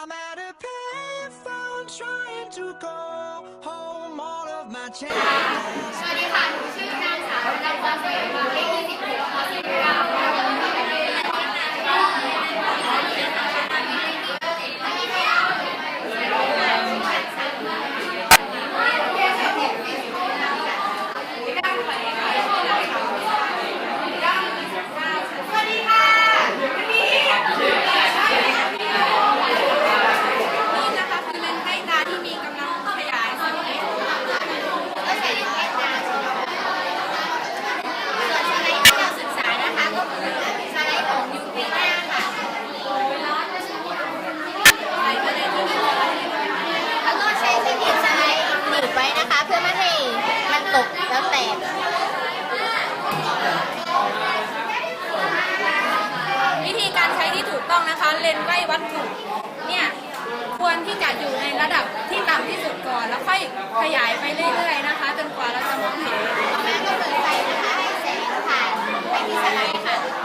I'm at a payphone trying to call home all of my change. สวัสดีค่ะ หนูชื่อนางสาวดาวฟ้าเสรีเลขที่สิบหกข้ วิธีการใช้ที่ถูกต้องนะคะ เลนส์ใกล้วัตถุเนี่ยควรที่จะอยู่ในระดับที่ต่ำที่สุดก่อน แล้วค่อยขยายไปเรื่อยๆนะคะ จนกว่าเราจะมองเห็นแม่ก็เปิดไฟนะคะให้แสงผ่านไปที่สไลด์ค่ะ